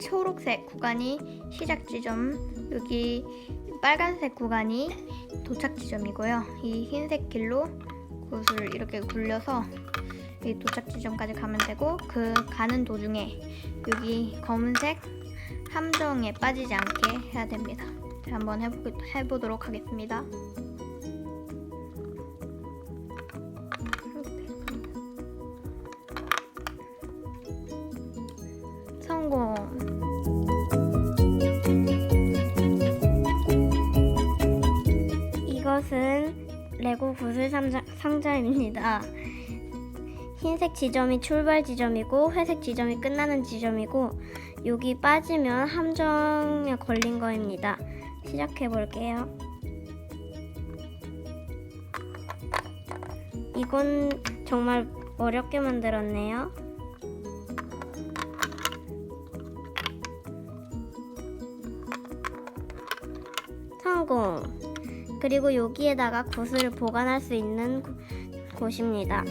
초록색 구간이 시작 지점, 여기 빨간색 구간이 도착 지점이고요. 이 흰색 길로 굿을 이렇게 굴려서 이 도착 지점까지 가면 되고 그 가는 도중에 여기 검은색 함정에 빠지지 않게 해야 됩니다. 자, 한번 해보, 해보도록 하겠습니다. 성공. 이것은 레고 구슬 상자, 상자입니다. 흰색 지점이 출발 지점이고 회색 지점이 끝나는 지점이고 여기 빠지면 함정에 걸린 거입니다. 시작해 볼게요. 이건 정말 어렵게 만들었네요. 성공. 그리고 여기에다가 구슬을 보관할 수 있는 곳- 곳입니다.